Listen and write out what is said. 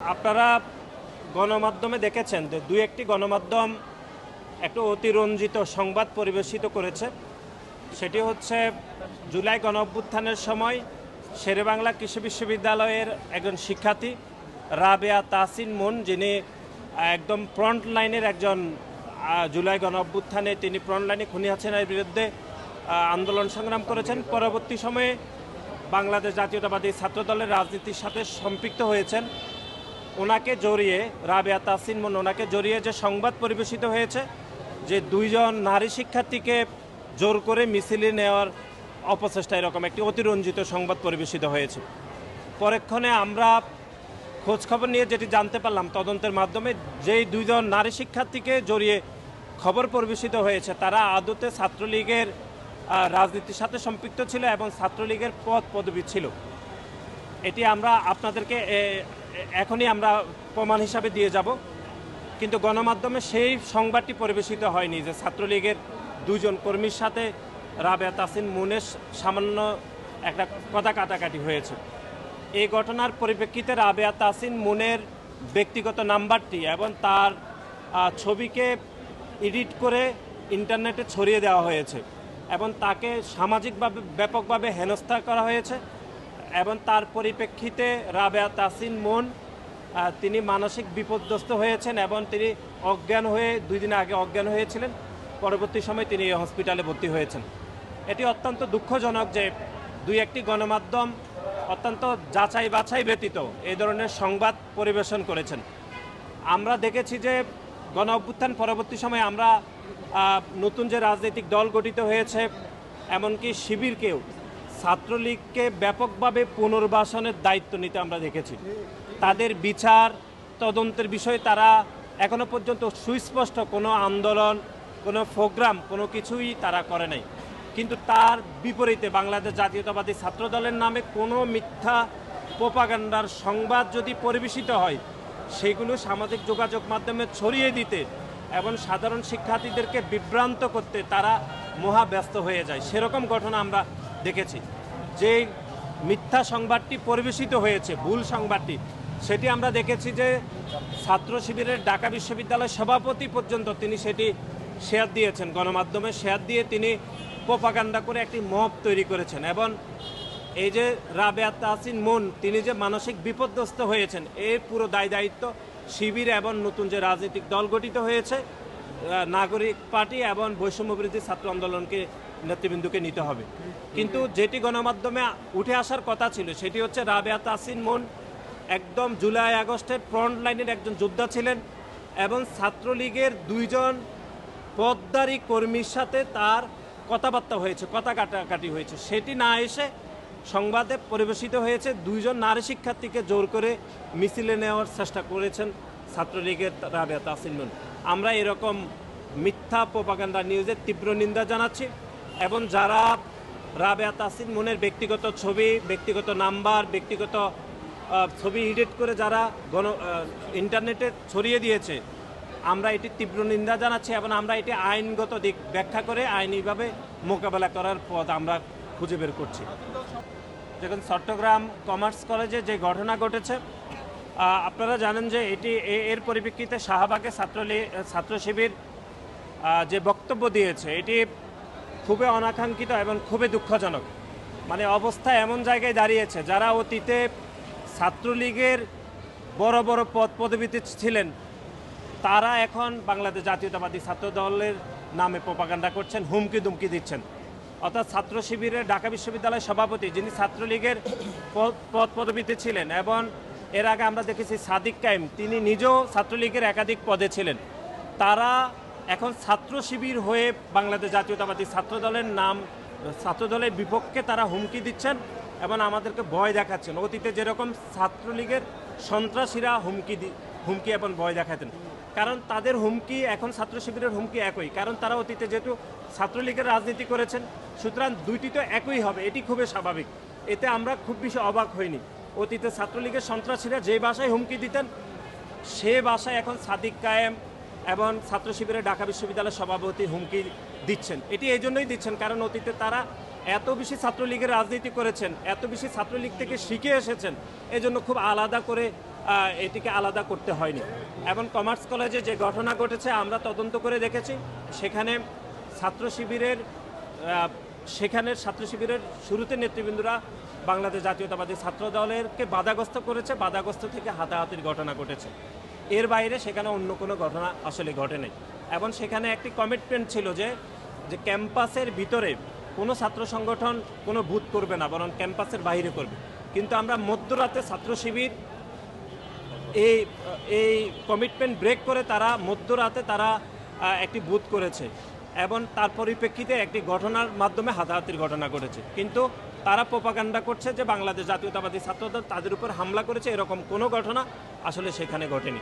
আপনারা গণমাধ্যমে দেখেছেন যে দুই একটি গণমাধ্যম একটু অতিরঞ্জিত সংবাদ পরিবেশিত করেছে। সেটি হচ্ছে জুলাই গণ অভ্যুত্থানের সময় শেরেবাংলা কৃষি বিশ্ববিদ্যালয়ের একজন শিক্ষার্থী রাবেয়া তাসিন মুন, যিনি একদম ফ্রন্ট লাইনের একজন জুলাই গণ অভ্যুত্থানে তিনি ফ্রন্ট লাইনে খুনি হাসিনার বিরুদ্ধে আন্দোলন সংগ্রাম করেছেন। পরবর্তী সময়ে বাংলাদেশ জাতীয়তাবাদী ছাত্রদলের রাজনীতির সাথে সম্পৃক্ত হয়েছেন। ওনাকে জড়িয়ে, রাবেয়া তাসিন মুন ওনাকে জড়িয়ে যে সংবাদ পরিবেশিত হয়েছে, যে দুইজন নারী শিক্ষার্থীকে জোর করে মিছিলে নেওয়ার অপচেষ্টা এরকম একটি অতিরঞ্জিত সংবাদ পরিবেশিত হয়েছে। পরক্ষণে আমরা খোঁজখবর নিয়ে যেটি জানতে পারলাম তদন্তের মাধ্যমে, যেই দুইজন নারী শিক্ষার্থীকে জড়িয়ে খবর পরিবেশিত হয়েছে, তারা আদতে ছাত্রলীগের রাজনীতির সাথে সম্পৃক্ত ছিল এবং ছাত্রলীগের পদ পদবি ছিল। এটি আমরা আপনাদেরকে এখনই আমরা প্রমাণ হিসাবে দিয়ে যাব। কিন্তু গণমাধ্যমে সেই সংবাদটি পরিবেশিত হয়নি যে ছাত্রলীগের দুজন কর্মীর সাথে রাবেয়া তাসিন মুনের সামান্য একটা কথা কাটাকাটি হয়েছে। এই ঘটনার পরিপ্রেক্ষিতে রাবেয়া তাসিন মুনের ব্যক্তিগত নাম্বারটি এবং তার ছবিকে এডিট করে ইন্টারনেটে ছড়িয়ে দেওয়া হয়েছে এবং তাকে সামাজিকভাবে, ব্যাপকভাবে হেনস্থা করা হয়েছে। এবং তার পরিপ্রেক্ষিতে রাবেয়া তাসিন মুন তিনি মানসিক বিপর্যস্ত হয়েছেন এবং তিনি অজ্ঞান হয়ে, দুই দিন আগে অজ্ঞান হয়েছিলেন। পরবর্তী সময় তিনি এই হসপিটালে ভর্তি হয়েছেন। এটি অত্যন্ত দুঃখজনক যে দুই একটি গণমাধ্যম অত্যন্ত যাচাই বাছাই ব্যতীত এই ধরনের সংবাদ পরিবেশন করেছেন। আমরা দেখেছি যে গণ অভ্যুত্থান পরবর্তী সময়ে আমরা নতুন যে রাজনৈতিক দল গঠিত হয়েছে, এমনকি শিবিরকেও ছাত্রলীগকে ব্যাপকভাবে পুনর্বাসনের দায়িত্ব নিতে আমরা দেখেছি। তাদের বিচার, তদন্তের বিষয়ে তারা এখনও পর্যন্ত সুস্পষ্ট কোনো আন্দোলন, কোনো প্রোগ্রাম, কোনো কিছুই তারা করে নাই। কিন্তু তার বিপরীতে বাংলাদেশ জাতীয়তাবাদী ছাত্র দলের নামে কোনো মিথ্যা প্রোপাগান্ডার সংবাদ যদি পরিবেশিত হয়, সেগুলো সামাজিক যোগাযোগ মাধ্যমে ছড়িয়ে দিতে এবং সাধারণ শিক্ষার্থীদেরকে বিভ্রান্ত করতে তারা মহা ব্যস্ত হয়ে যায়। সেরকম ঘটনা আমরা দেখেছি। যে মিথ্যা সংবাদটি পরিবেশিত হয়েছে, ভুল সংবাদটি, সেটি আমরা দেখেছি যে ছাত্র শিবিরের ঢাকা বিশ্ববিদ্যালয় সভাপতি পর্যন্ত তিনি সেটি শেয়ার দিয়েছেন। গণমাধ্যমে শেয়ার দিয়ে তিনি প্রোপাগান্ডা করে একটি মব তৈরি করেছেন এবং এই যে রাবেয়া তাসিন মুন, তিনি যে মানসিক বিপর্যস্ত হয়েছেন এর পুরো দায় দায়িত্ব শিবির এবং নতুন যে রাজনৈতিক দল গঠিত হয়েছে নাগরিক পার্টি এবং বৈষম্যবিরোধী ছাত্র আন্দোলনকে নেতৃবৃন্দকে নিতে হবে। কিন্তু যেটি গণমাধ্যমে উঠে আসার কথা ছিল, সেটি হচ্ছে রাবেয়া তাসিন মুন একদম জুলাই আগস্টের ফ্রন্ট লাইনের একজন যোদ্ধা ছিলেন এবং ছাত্রলীগের দুইজন পদ্মারি কর্মীর সাথে তার কথাবার্তা হয়েছে, কথা কাটাকাটি হয়েছে। সেটি না এসে সংবাদে পরিবেশিত হয়েছে, দুইজন নারী শিক্ষার্থীকে জোর করে মিছিলে নেওয়ার চেষ্টা করেছেন ছাত্রলীগের রাবেয়া তাসিনুন আমরা এরকম মিথ্যা প্রপাগান্ডা নিউজের তীব্র নিন্দা জানাচ্ছি। এবং যারা রাবেয়া তাসিন মনের ব্যক্তিগত ছবি, ব্যক্তিগত নাম্বার, ব্যক্তিগত ছবি এডিট করে যারা গণ ইন্টারনেটে ছড়িয়ে দিয়েছে, আমরা এটি তীব্র নিন্দা জানাচ্ছি এবং আমরা এটি আইনগত দিক ব্যাখ্যা করে আইনিভাবে মোকাবেলা করার পথ আমরা খুঁজে বের করছি। যখন চট্টগ্রাম কমার্স কলেজে যে ঘটনা ঘটেছে আপনারা জানেন যে এটি এর পরিপ্রেক্ষিতে শাহবাগে ছাত্রলী ছাত্র শিবির যে বক্তব্য দিয়েছে, এটি খুবই অনাকাঙ্ক্ষিত এবং খুবই দুঃখজনক। মানে অবস্থা এমন জায়গায় দাঁড়িয়েছে, যারা অতীতে ছাত্রলীগের বড় বড় পদ পদবিতে ছিলেন, তারা এখন বাংলাদেশ জাতীয়তাবাদী ছাত্র দলের নামে প্রপাগান্ডা করছেন, হুমকি দুমকি দিচ্ছেন। অর্থাৎ ছাত্র শিবিরের ঢাকা বিশ্ববিদ্যালয়ের সভাপতি যিনি ছাত্রলীগের পদ পদ পদবিতে ছিলেন এবং এর আগে আমরা দেখেছি সাদিক কাইম তিনি নিজেও ছাত্রলীগের একাধিক পদে ছিলেন। তারা এখন ছাত্র শিবির হয়ে বাংলাদেশ জাতীয়তাবাদী ছাত্র দলের নাম ছাত্র দলের বিপক্ষে তারা হুমকি দিচ্ছেন এবং আমাদেরকে ভয় দেখাচ্ছেন। অতীতে যেরকম ছাত্রলীগের সন্ত্রাসীরা হুমকি হুমকি এবং ভয় দেখাতেন। কারণ তাদের হুমকি, এখন ছাত্র শিবিরের হুমকি একই। কারণ তারা অতীতে যেহেতু ছাত্রলীগের রাজনীতি করেছেন, সুতরাং দুইটি তো একই হবে, এটি খুবই স্বাভাবিক। এতে আমরা খুব বেশি অবাক হইনি। অতীতে ছাত্রলীগের সন্ত্রাসীরা যে ভাষায় হুমকি দিতেন, সে ভাষায় এখন সাদিক কায়েম এবং ছাত্র শিবিরের ঢাকা বিশ্ববিদ্যালয়ের সভাপতি হুমকি দিচ্ছেন। এটি এই জন্যই দিচ্ছেন কারণ অতীতে তারা এত বেশি ছাত্রলীগের রাজনীতি করেছেন, এত বেশি ছাত্রলীগ থেকে শিখে এসেছেন, এজন্য খুব আলাদা করে এটিকে আলাদা করতে হয়নি। এবং কমার্স কলেজে যে ঘটনা ঘটেছে আমরা তদন্ত করে দেখেছি, সেখানে ছাত্র শিবিরের সেখানের ছাত্র শিবিরের শুরুতে নেতৃবৃন্দরা বাংলাদেশ জাতীয়তাবাদী ছাত্র দলেরকে বাধাগ্রস্ত করেছে, বাধাগ্রস্ত থেকে হাতাহাতির ঘটনা ঘটেছে। এর বাইরে সেখানে অন্য কোনো ঘটনা আসলে ঘটেনি এবং সেখানে একটি কমিটমেন্ট ছিল যে যে ক্যাম্পাসের ভিতরে কোনো ছাত্র সংগঠন কোনো বুথ করবে না, বরং ক্যাম্পাসের বাইরে করবে। কিন্তু আমরা মধ্যরাতে ছাত্র শিবির এই এই কমিটমেন্ট ব্রেক করে তারা মধ্যরাতে তারা একটি বুথ করেছে। এবং তার পরিপ্রেক্ষিতে একটি ঘটনার মাধ্যমে হাতাহাতির ঘটনা ঘটেছে। কিন্তু তারা প্রোপাগান্ডা করছে যে বাংলাদেশ জাতীয়তাবাদী ছাত্রদল তাদের উপর হামলা করেছে, এরকম কোনো ঘটনা আসলে সেখানে ঘটেনি।